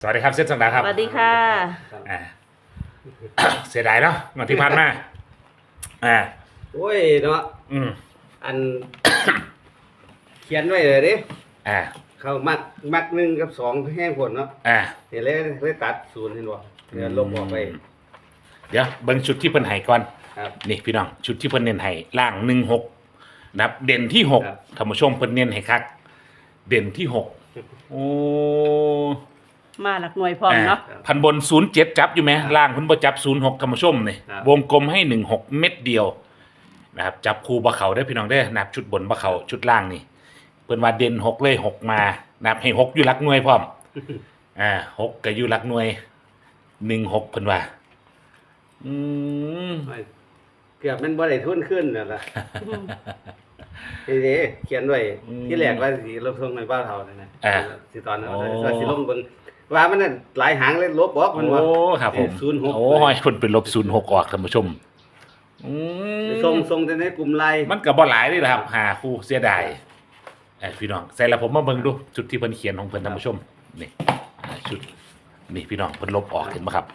สวัสดีครับเซตสังดาครับสวัสดีค่ะ อ่าเสียดายเนาะงานที่ผ่านมาอ่าโอ้ยเนาะอืมอัน เขียนไว้เลยดิอ่าเขามักมักหนึ่งกับสองแห้งผลเนาะอ่าเห็นเลยเลยตัดศูนย์เห็นบ่เดี๋ยวลบออกไป เดี๋ยวเบิ่งชุดที่เพิ่นให้ก่อนครับ นี่พี่น้องชุดที่เพิ่นเน้นให้ล่างหนึ่งหกนะครับเด่นที่หกครับ ท่านผู้ชมเพิ่นเน้นให้คักเด่นที่หกโอ้ มาหลักหน่วยพร้อมเนาะอ่พันบนศูนย์เจ็ดจับอยู่ไหมล่างเพิ่นบ่จับศูนย์หกท่านผู้ชมนี่ครับ วงกลมให้หนึ่งหกเม็ดเดียวนะครับจับคู่บะเขาได้อพี่น้องได้อนับชุดบนบะเขาชุดล่างนี่เพิ่นว่าเด่นหกเลยหกมานับให้หกอยู่หลักหน่วยพร้อมอ่าหกก็อยู่หลักหน่วยหนึ่งหกเพิ่นว่าอืมโอ้ยเกือบมันบ่ได้ทุนขึ้นนั่นล่ะนี่เด้เขียนไว้อืมที่แรกว่าสิลบส่งในบ้านเฮานั่นนะอ่า สิตอนนั้นโอ้ว่าสิลงเบิ่ง ว่ามันน่ะหลายหางเลยลบออกมันว่า โอ้ครับผมศูนย์หก โอ้ยเพิ่นเป็นลบศูนย์หกออกท่านผู้ชมอืมส่งส่งแต่ในกลุ่มไลน์มันก็บ่หลายนี่แหละครับหาคู่เสียดายเอ้ยพี่น้องใส่ละผมมาเบิ่งดูจุดที่เพิ่นเขียนของเพิ่นท่านผู้ชมนี่อ่าชุดนี่พี่น้องเพิ่นลบออกเห็นไหมครับ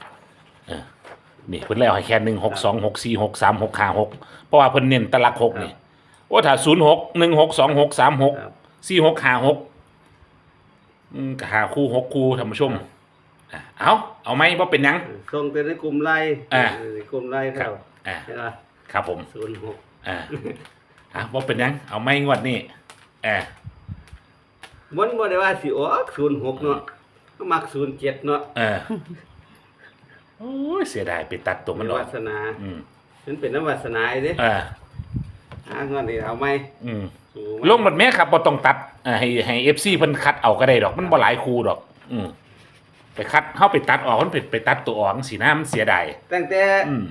เออนี่เพิ่นแล้วให้แค่หนึ่งหกสองหกสี่หกสามหกห้าหกเพราะว่าเพิ่นเน้นแตะลักหกนี่โอ้ถ้าศูนย์หกหนึ่งหกสองหกสามหก ครับ สี่หกห้าหก อืมก็หาคู่หกคู่ท่านผู้ชมอะเอาเอาไหมว่าเป็นหยัง ส่งแต่ในกลุ่มไลน์อ่าเในกลุ่มไลน์ครัเท่าบอ่าใช่ป่ะครับผม06อ่าอะว่าเป็นหยัง เอาไหมงวดนี้อ่ามันบ่ได้ว่าสิออก06เนาะก็มัก07เนาะเออโอ้ยเสียดายไปตัดตัวมันออวากสนาอืมมันเป็นน้ำวาสนาอีเด้อ่า หางอนนี่เอาไหมอืมสู่ลงหมดแม่ครับบ่ต้องตัดอ่าให้ให้ FC เพิ่นคัดเอาก็ได้ดอกมันบ่หลายคู่ดอก อืมไปคัดเฮาไปตัดออกมันไปไปตัดตัวออกสีหน้ามันเสียดายตั้งแต่อืม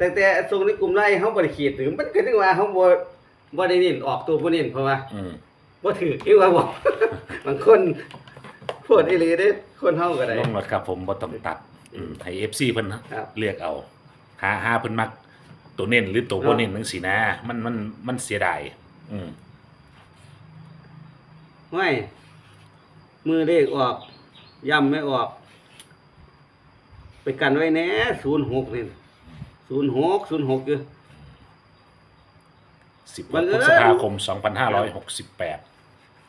ตั้งแต่ส่งในกลุ่มไลน์เฮาบ่ได้ขีดถึงมันก็ถึงว่าเฮาบ่บ่ได้เน้นออกตัวบ่เน้นเพราะว่าอืมบ่ถือคือว่าบอกบางคนพูดอีหลีเด้คนเฮาก็ได้ ลงหมดครับผมบ่ต้องตัดอืมให้ FC เพิ่นครับ เลือกเอาหาหาเพิ่นมักตัวเน้นหรือตัวบ่เน้นจังซี่นะ มันมันมันเสียดาย อืมห้วยมือเลขออกย่ำไม่ออก ไปกันไว้แหน่06นี่06 06อยู่16บังพเอิฤญษภาคม2568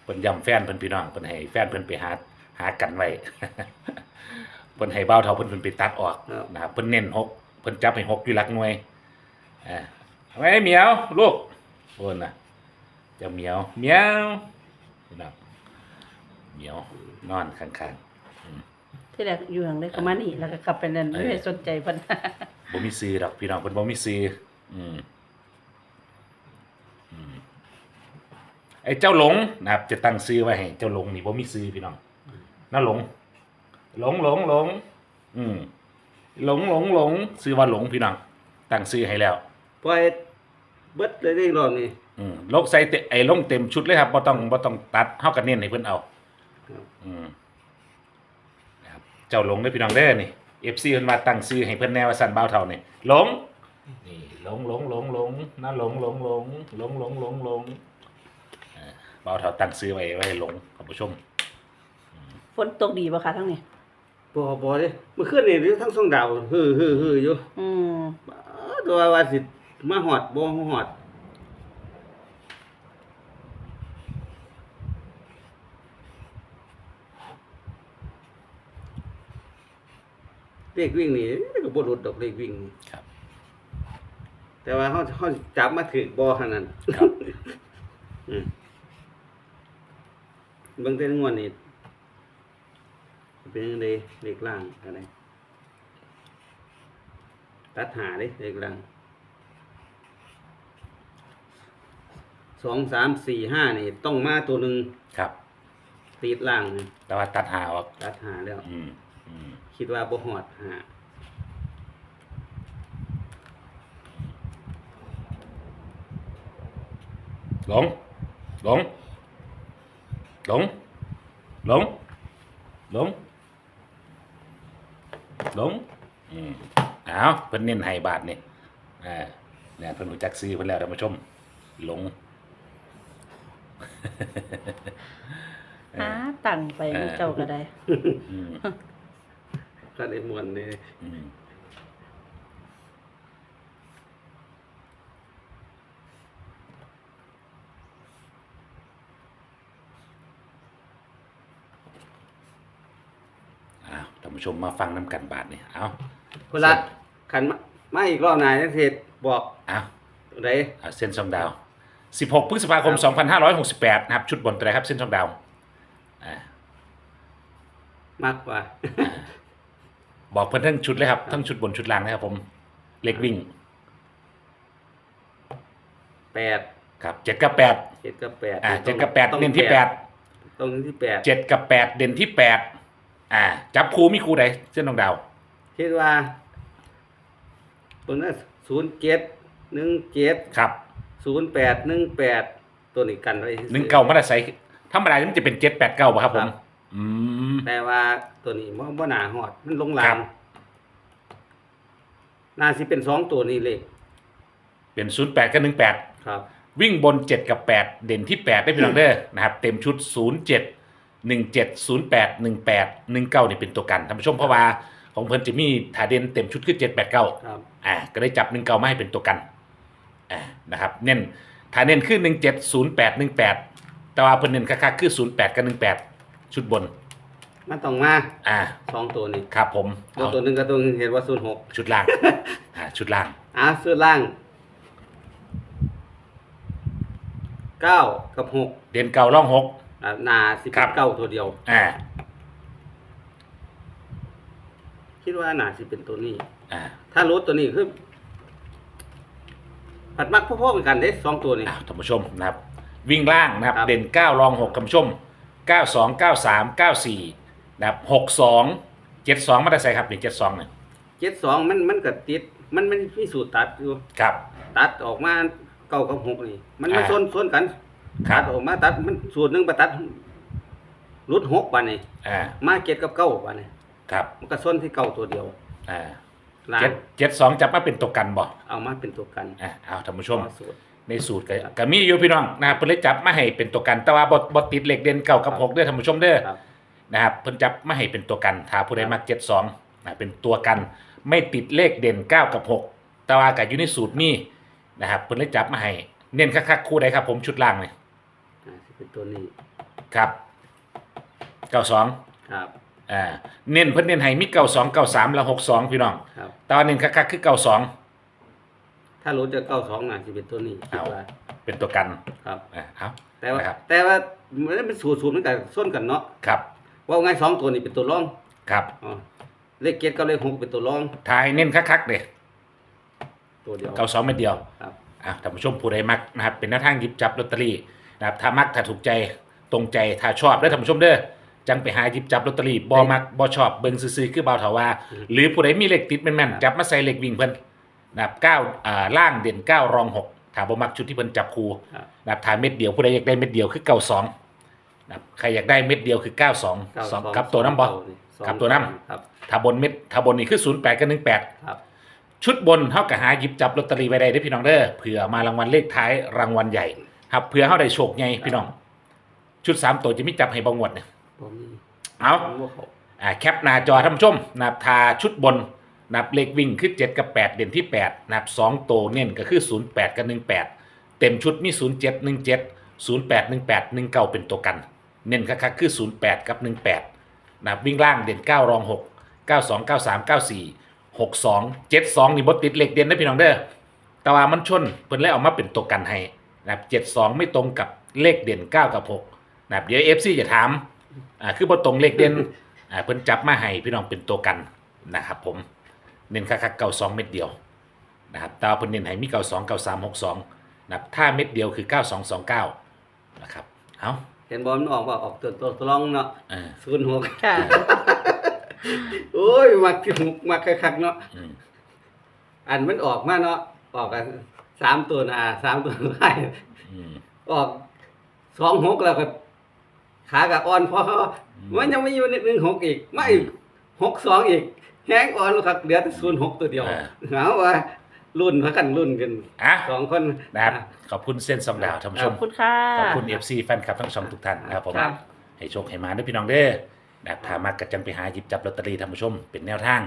เพิ่นย้ำแฟนเพิ่นพี่น้องเพิ่นให้แฟนเพิ่นไปหาหากันไว้ เพิ่นให้เบ้าเท่าเพิ่นเพิ่นไปตัดออกครับนะครับเพิ่นเน้นหกเพิ่นจับให้หกอยู่หลักหน่วยอ่าเอาไว้เหมียวลูกเพิ่นน่ะ เจ้าเหมียวเหมียวนะครับเหมียวนอนข้างที่แรกอยู่ห่างได้ก็มานี่แล้วก็ขับไปนั่นเออไม่ได้สนใจเพิ่น ๆบ่มีซื้อดอกพี่น้องเพิ่นบ่มีซื้ออืมอืมไอ้เจ้าหลงนะครับ จะตั้งซื้อไว้ให้เจ้าหลงนี่บ่มีซื้อพี่น้องน่าหลง หลงหลงหลง อืมหลงหลงหลงซื้อว่าหลงพี่น้องตั้งซื้อให้แล้ว ปล่อยเบิดเลยได้รอบนี้ อืมลกใส่เตไอ้ลงเต็มชุดเลยครับบ่ต้องบ่ต้องตัดเฮากันเน้นให้เพิ่นเอา ครับอืมนะครับเจ้าหลงเด้อพี่น้องเด้อนี่ FC เพิ่นว่าตั้งซื้อให้เพิ่นแนวว่าสั่นบ่าวเท่านี่หลงนี่หลงหลงหลงหลงนะหลงหลงหลงหลงหลงหลงหลงเอ่อบ่าวเท่าตั้งซื้อไว้ไว้ให้หลงท่านผู้ชม ฝนตกดีบ่คะทั้งนี้บ่บ่เด้เมื่อคืนนี่อยู่ทั้งสองดาวฮือฮือฮืออยู่อืม บ้าตัวว่าสิมาฮอดบ่ฮอด เลขวิ่งนี่ก็บ่หลุดดอกเลขวิ่งนี่ครับ แต่ว่าเขาเขาจับมาถือบ่ขนาดนั้นครับอืมเบิ่งแต่งวดนี่เป็นจังไดเลขล่างอะไรตัดหาเด้เลขล่างสองสามสี่ห้านี่ ต้องมาตัวหนึ่งครับติดล่างนี่แต่ว่าตัดหาออกตัดหาแล้ว อืมอืม คิดว่าบ่หอดหาหลงหลงหลงหลงหลงหลงอืมอ้าวเพิ่นเน้นให้บาทนี่อ่าเนี่ยเพิ่นรู้จักซื้อเพิ่นแล้วท่านผู้ชมหลงหาตังไปเออเจ้าก็ได้ อืม ก็ได้มวนเลยอืมอ้าวท่านผู้ชมมาฟังน้ำกันบาทนี่เอาคนละขันมามาอีกรอบหนายจังสิบอกเอาไดเอาเส้นสองดาว 16 พฤษภาคม 2568 นะครับ ชุดบนอะไรครับ เส้นสองดาวอ่า มากกว่า บอกเพิ่นทั้งชุดเลยครับทั้งชุดบนชุดล่างนะครับผมเล็กวิ่งแปดครับเจ็ดกับแปดเจ็ดกับแปดอ่าเจ็ดกับแปดต้องเน้นที่แปดต้องเน้นที่แปดเจ็ดกับแปดเด่นที่แปดอ่า จับคู่มีคู่ใดเส้นทองดาวคิดว่าตัวนั้นศูนย์เจ็ดหนึ่งเจ็ดครับศูนย์แปดหนึ่งแปดตัวนี้กันไว้หนึ่งเก้ามาตรใส่ธรรมดามันจะเป็นเจ็ดแปดเก้าป่ะครับผม อืม แต่ว่าตัวนี้บ่บ่หนาหอด มันลงคลารังบ น่าสิเป็นสองตัวนี้เลยเป็นศูนย์แปดกับหนึ่งแปดครับ วิ่งบนเจ็ดกับแปดเด่นที่แปดได้พี่น้องเด้อนะครับ เต็มชุดศูนย์เจ็ดหนึ่งเจ็ดศูนย์แปดหนึ่งแปดหนึ่งเก้านี่เป็นตัวกันท่านผู้ชมเพราะว่าของเพิ่นจะมีถาเด่นเต็มชุดคือเจ็ดแปดเก้า ครับ อ่าก็ได้จับหนึ่งเก้ามาให้เป็นตัวกันอ่านะครับเน้นถ้าเน้นคือหนึ่งเจ็ดศูนย์แปดหนึ่งแปดแต่ว่าเพิ่นเน้นคักๆคือศูนย์แปดกับหนึ่งแปด ชุดบน มันต้องมาอ่า สองตัวนี้ครับผมตัวเอาตัวหนึ่งกับตัวหนึงเห็นว่าศูนย์หกชุดล่าง อ่า ชุดล่าง อะส่วนล่างเก้ากับหกเด่นเก้าร่องหก อะหนาสิบครับ เก้าตัวเดียว อ่า คิดว่าหนาสิเป็นตัวนี้ อ่าถ้ารถตัวนี้คือ ผัดมักพ่อๆเหมือนกันเด้สองตัวนี้อ้าวท่านผู้ชมนะครับ วิ่งล่างนะครับ ครับ เด่นเก้ารองหกท่านผู้ชม เก้าสองเก้าสามเก้าสี่นะครับหกสองเจ็ดสองมาได้ใส่ครับหนึ่งเจ็ดสองเนี่ยเจ็ดสองมันมันก็ติด มันมันมีสูตรตัดอยู่ ครับ ตัดออกมาเก้ากับหกนี่ มันมาอ่าส่วนส่วนกัน ครัตับดออกมาตัดมันสูตรหนึ่งไปตัดรุดหกบานี่อ่ามาเจ็ดกับเก้าบานี่ครับมันก็ส่วนที่เก้าตัวเดียวอ่าล่างเจ็ดเจ็ดสองจับมาเป็นตัวกันบ่เอามาเป็นตัวกันอ่าเอาท่านผู้ชม เอาสูตร ในสูตรก็ก็มีอยู่พี่น้องนะครับเพิ่นเลยจับมาให้เป็นตัวกันแต่ว่าบ่บ่ติดเหล็กเด่นเก่ากับครับหกเด้อท่านผู้ชมเด้อครับ นะครับเพิ่นจับมาให้เป็นตัวกันถ้าผู้ใดครับมักเจ็ดสองนะเป็นตัวกันไม่ติดเลขเด่นเก้ากับหกแต่ว่าก็อยู่ในสูตรมีนะครับเพิ่นเลยจับมาให้เน้นคักๆคู่ใดครับ ผมชุดล่างเนี่ยอ่าสิเป็นตัวนี้ครับเก้าสองครับอ่าเน้นเพิ่นเน้นให้มีเก้าสองเก้าสามแล้วหกสองพี่น้องครับแต่ว่าเน้นคักๆคือเก้าสอง ถ้ารถจะเก้าสองน่ะสิเป็นตัวนี้คิดเอาว่าเป็นตัวกันครับ อ่าเอาแต่ว่านะครับแต่ว่ามันเป็นสูตรสูตรเหมือนกันส้นกันเนาะครับว่าไงสองตัวนี้เป็นตัวรองครับอ๋อเลขเจ็ดกับเลขหกเป็นตัวรองทายเน้นคักๆเด้ตัวเดียว เก้าสองเม็ดเดียวครับ อะท่านผู้ชมผู้ใดมักนะครับ เป็นหน้าทางหยิบจับลอตเตอรี่นะครับถ้ามักถ้าถูกใจตรงใจถ้าชอบได้อท่านผู้ชมเด้อจังไปหาหยิบจับลอตเตอรี่บ่มักบ่ชอบเบิ่งซื่อๆคือเบาเถาว่า หรือผู้ใดมีเลขติดแม่นๆจับมาใส่เลขวิ่งเพิ่น นะครับเก้าอ่าล่างเด่นเก้ารองหกถ้าบ่มักชุดที่เพิ่นจับคู่ครับ นะครับถ้าเม็ดเดียวผู้ใดอยากได้เม็ดเดียวคือเก้าสองนะครับใครอยากได้เม็ดเดียวคือเก้าสองเก้าสองกับตัวน้ำบ่สองกับตัวน้ำ ครับถ้าบนเม็ดถ้าบนนี่คือศูนย์แปดกับหนึ่งแปด ครับ ชุดบนเท่ากับหาหยิบจับลอตเตอรี่ไว้ได้เด้อพี่น้องเด้อเผื่อมารางวัลเลขท้ายรางวัลใหญ่ครับเผื่อเฮาได้โชคใหญ่พี่น้อง ชุดสามตัวจะมีจับให้บางวดเนี่ยผมนี่เอาผมว่าเขา อ่าแคปหน้าจอท่านผู้ชมนับทาชุดบน นับเลขวิ่งคือ7กับ 8 เด่นที่8นับ2ตัวเน้นก็คือ 08 กับ 18 เต็มชุดมี 07 17 08 18 19 เป็นตัวกัน เน้นคักๆคือ 08 กับ 18นับวิ่งล่างเด่น 9 รอง 6 92 93 94 62 72 นี่บดติดเลขเด่นนะพี่น้องเด้อแต่ว่ามันชนเพิ่นเลยเอามาเป็นตัวกันให้นะครับ72 ไม่ตรงกับเลขเด่น 9 กับ6นะครับเดี๋ยว FC จะถามอ่าคือบทตรงเลขเด่นอ่าเพิ่นจับมาให้พี่น้องเป็นตัวกันนะครับผม เน้นคักๆเก่าสองเม็ดเดียวนะครับแตว่าเพิ่นเน้นให้มีเก่าสองเก่าสามหกสองนะครับถ้าเม็ดเดียวคือเก้าสองสองเก้านะครับเอาเห็นบอลมันออกว่าออกตัวตัวตัวรองเนาะเออศูนย์หกค่ะ โอ้ยมักที่หกมักคักๆเนาะอืมอันมันออกมาเนาะออกกันสามตัวหนาสามตัวท้ายอืมออกสองหกแล้วก็ขากับอ่อนเพราะมันยังไม่อยู่ในหนึ่งหกอีกไม่หกสองอีก แห้งอ่อนแล้วครับเหลือแต่ศูนย์หกตัวเดียวเอาว่ารุ่นพากันรุ่นกันอะสองคน นะครับ ขอบคุณเส้นสองดาวท่านผู้ชขอม บคุณค่ะ ขอบคุณ FC แฟนคลับทั้งสองทุกท่านนะครับผม ครับ ให้โชคให้มาเด้อพี่น้องเด้อนะครับถ้ามักก็จังไปหาหยิบจับลอตเตอรี่ท่านผู้ชม เป็นแนวทาง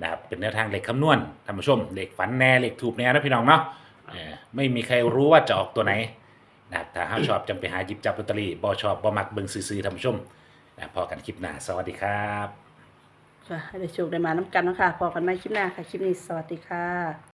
นะครับเป็นแนวทางเลขคำนวณท่านผู้ชมเลขฝันแน่เลขถูกแน่นะพี่น้องเนาะเออไม่มีใครรู้ว่าจะออกตัวไหนนะครับถ้าห้าชอบจังไปหาหยิบจับลอตเตอรี่บ่ชอบบ่มักเบิ่งซื่อๆท่านผู้ชมนะพอกันคลิปหน้าสวัสดีครับ ค่ะให้ได้โชคได้มาน้ำกันเนาะคะพอกันใหม่คลิปหน้าค่ะ คลิปนี้สวัสดีค่ะ